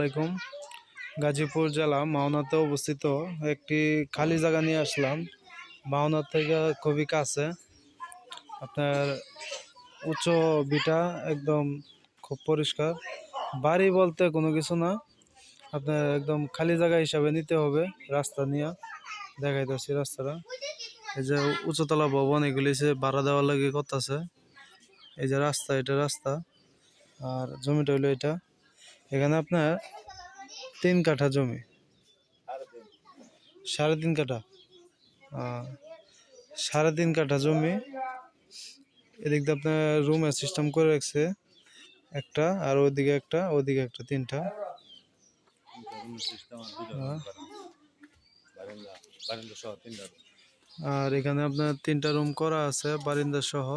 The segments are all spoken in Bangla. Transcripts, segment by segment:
আলাইকুম। গাজীপুর জেলা মাওনাতে অবস্থিত একটি খালি জায়গা নিয়ে আসলাম। মাওনা থেকে খুবই কাছে। আপনার উচ্চ বিটা একদম খুব পরিষ্কার। বাড়ি বলতে কোনো কিছু না। আপনার একদম খালি জায়গা হিসাবে নিতে হবে রাস্তা নিয়ে। দেখাইতেছি রাস্তাটা। এই যে উঁচুতলা ভবন, এগুলি সে ভাড়া দেওয়ার লাগে করতেছে। এই যে রাস্তা, এটা রাস্তা। আর জমিটা হলো এটা। এখানে আপনার তিন কাঠা জমি। সাড়ে তিন কাঠা। সাড়ে তিন কাঠা জমি। এদিক দিয়ে আপনার রুমের সিস্টেম করে রাখছে। একটা আর ওইদিকে একটা ওইদিকে একটা, তিনটা। আর এখানে আপনার তিনটা রুম করা আছে, বারিন্দা সহ।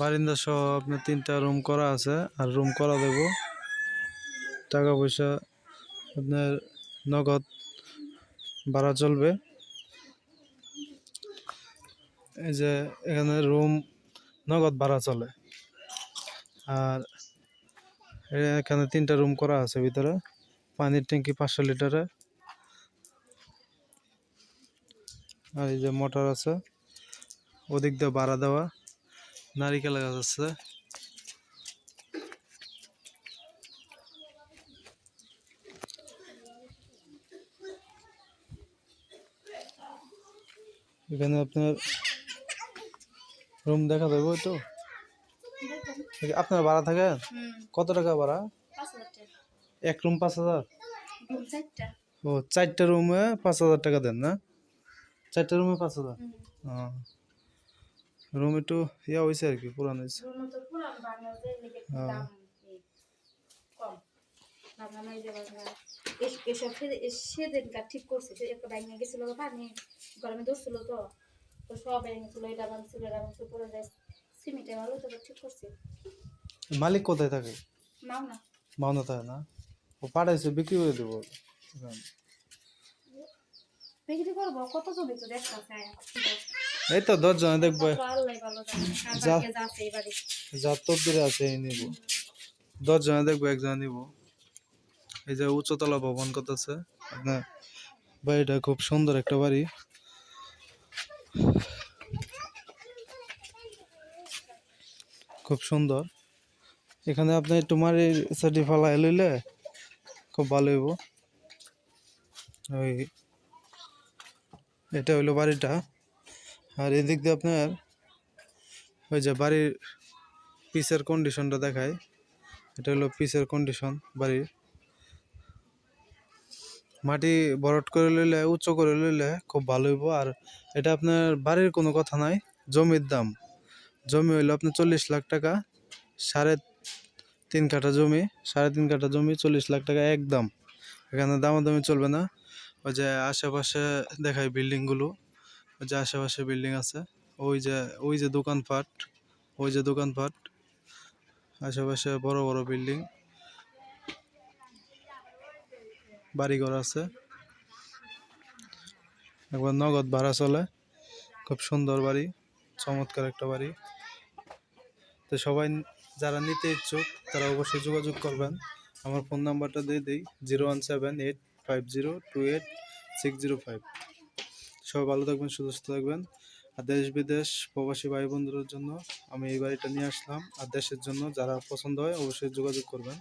বারিন্দা সহ আপনার তিনটা রুম করা আছে, আর রুম করা দেব। টাকা পয়সা আপনার নগদ ভাড়া চলবে। এই যে এখানে রুম নগদ ভাড়া চলে। আর এখানে তিনটা রুম করা আছে ভিতরে, পানির ট্যাঙ্কি পাঁচশো লিটারে। আর এই যে মোটর আছে, ওদিক দিয়ে ভাড়া দেওয়া। নারিকেল গাছ আছে। এখানে আপনার রুম দেখা যাবে তো? আপনার ভাড়া থাকে? কত টাকা ভাড়া? এক রুম পাঁচ হাজার? ও চারটা রুমে পাঁচ হাজার টাকা দেন না? চারটা রুমে পাঁচ হাজার? রুম একটু ইয়া হয়েছে আর কি পুরান হয়েছে হ্যাঁ। এসব সেদিনকার ঠিক করছে একটা ব্যাগ নিয়ে গেছিল পানি গরমে ধরছিল তো। তো সব এনেছিল এটা ভাঙছিল এটা ভাঙছিল পরে যায়। সিমেন্টে ভালো তো ঠিক করছে। মালিক কোথায় থাকে? নাও না মাওনা থাকে না? ও পাঠাইছে বিক্রি করে দেবো। বিক্রি করব? কত জমি তো দেখতেছে এই তো দশ জনে দেখব আল্লাহ ভালো জানে যা। বাড়িতে যাচ্ছে এই বাড়ি যার তদ্দিরে আছে, এই নিব। দশ জনে দেখব একজনে নিব। এই যে উচ্চতলা ভবন করতেছে, আপনার বাড়িটা খুব সুন্দর একটা বাড়ি। খুব সুন্দর। এখানে আপনি তোমার মারি সাটি ফালাই লইলে খুব ভালো হইব। ওই, এটা হইল বাড়িটা। আর এদিক দিয়ে আপনার ওই যে বাড়ির পিসের কন্ডিশনটা দেখায়। এটা হলো পিসের কন্ডিশন বাড়ির। মাটি ভরট করে লইলে উচ্চ করে লইলে খুব ভালো হইব। আর এটা আপনার বাড়ির কোনো কথা নাই, জমির দাম। জমি হইল আপনার চল্লিশ লাখ টাকা, সাড়ে তিন কাঠা জমি, সাড়ে তিন কাঠা জমি, চল্লিশ লাখ টাকা একদম এখানে দামাদামি চলবে না। ওই যে আশেপাশে দেখায় বিল্ডিংগুলো ওই যে আশেপাশে বিল্ডিং আছে, ওই যে ওই যে দোকানপাট, ওই যে দোকানপাট, আশেপাশে বড় বড় বিল্ডিং, বাড়িঘর আছে। একবার নগদ ভাড়া চলে, খুব সুন্দর বাড়ি, চমৎকার একটা বাড়ি। তো সবাই যারা নিতে ইচ্ছুক, তারা অবশ্যই যোগাযোগ করবেন। আমার ফোন নাম্বারটা দিয়ে দিই, zero one seven eight five zero two eight six zero five. সবাই ভালো থাকবেন, সুস্থ থাকবেন। আর দেশ বিদেশ প্রবাসী ভাই বন্ধুদের জন্য আমি এই বাড়িটা নিয়ে আসলাম। আর দেশের জন্য যারা পছন্দ হয় অবশ্যই যোগাযোগ করবেন।